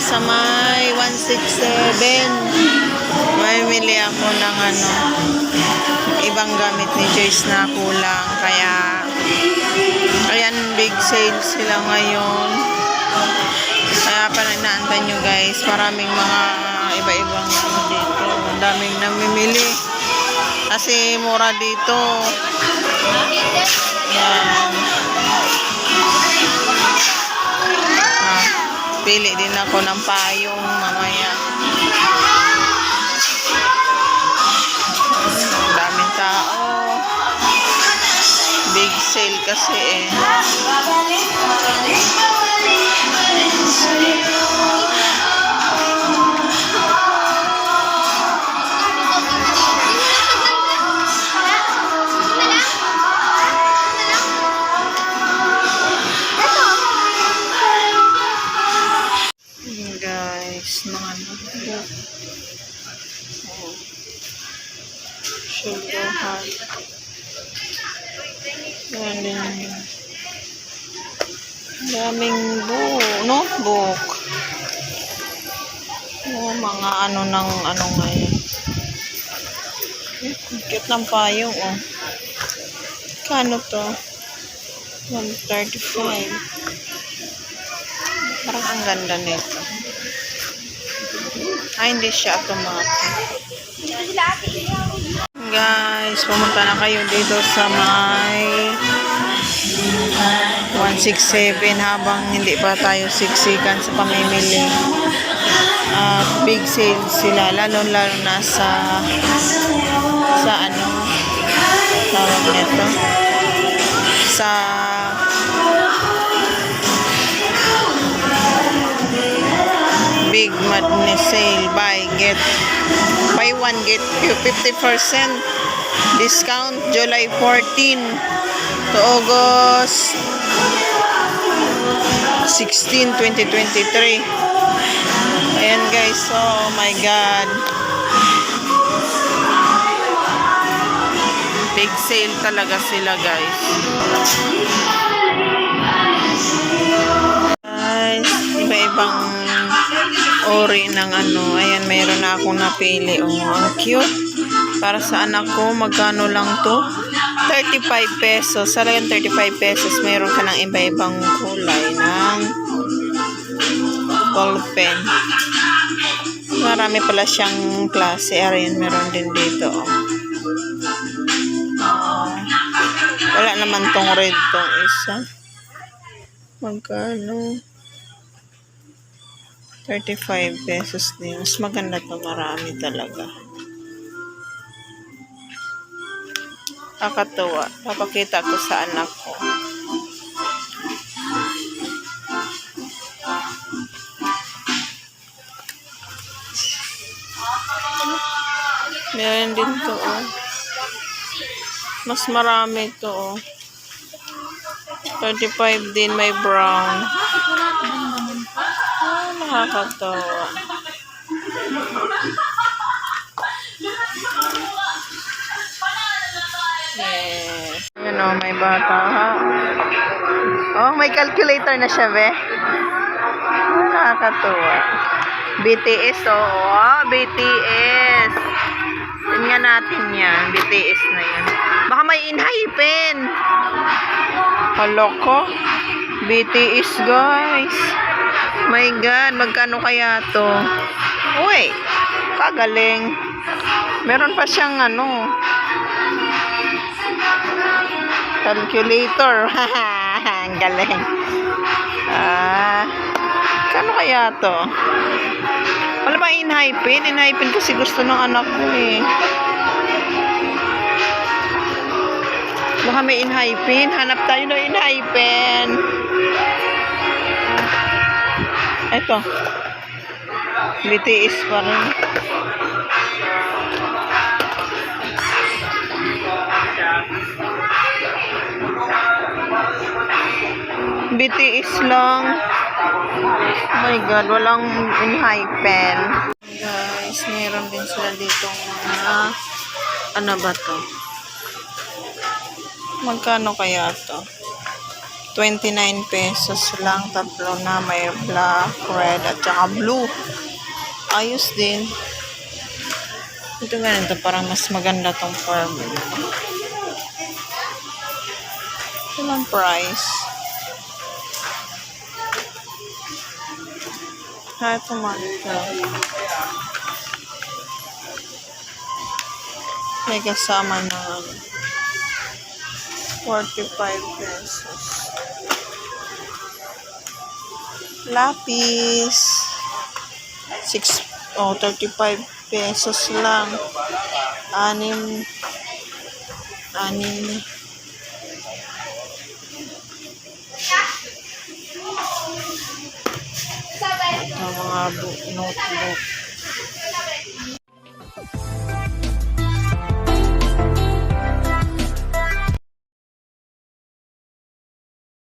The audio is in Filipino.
sa may 167. Mamimili ako ng ano, ibang gamit ni Joyce na kulang. Kaya, ayan, big sale sila ngayon. Kaya pa inaantay nyo guys, maraming mga iba-ibang ano dito. Ang daming namimili. Kasi mura dito. Yan. Ah, pili din ako ng payong mamaya. Daming tao. Big sale kasi eh. Ayan din. Daming book, notebook. Oh, mga ano ng ano ngayon. Cute ng payong, oh. Kano to? 135. Parang ang ganda nito. Ay, hindi siya automatic. Guys, pumunta na kayo dito sa may 167 habang hindi pa tayo siksikan sa pamimili. At big sale sila, lalo-lalo na sa sa ano tawag nito sa Big Madness Sale. Buy, get, buy one, get 50% discount July 14 to August 16, 2023. Ayan guys, oh my God. Big sale talaga sila guys. Guys, iba-ibang ori ng ano. Ayan, mayroon na akong napili. Oh, ang cute. Para sa anak ko, magkano lang to? 35 pesos. Salagang 35 pesos. Mayroon ka ng iba-ibang kulay ng ball pen. Marami pala siyang klase. Ayan, meron din dito. Oh. Ah, wala naman tong red tong isa. Magkano? 35 pesos din. Mas maganda to marami talaga. Kakatuwa. Papakita ko sa anak ko. Meron din to, oh. Mas marami to, oh. 35 din may brown. Nakakatawa. Yes. Yun o, may bata. Oh, may calculator na siya, be. Nakakatawa. BTS, oh. oh BTS. Tingnan natin yan. BTS na yan. Baka may inhypen. Hala ko. BTS, guys. My God, magkano kaya to? Uy, kagaling. Meron pa siyang ano, calculator. Ang galing. Ah, kano kaya to? Wala ba inhypen? Inhypen kasi gusto ng anak ko eh. Baka may inhypen. Hanap tayo ng inhypen. Ito. BTS pa rin. BTS lang. Oh my God, walang inhypen. Guys, meron din sila dito mga ano ba to? Magkano kaya to? 29 pesos lang. Tatlo na. May black, red, at saka blue. Ayos din. Ito ganito. Parang mas maganda tong firm. Ito lang price. Man. Ito. May kasama na ano, 45 pesos. Lapis. 6 oh 35 pesos lang. Anim anim ito mga notebook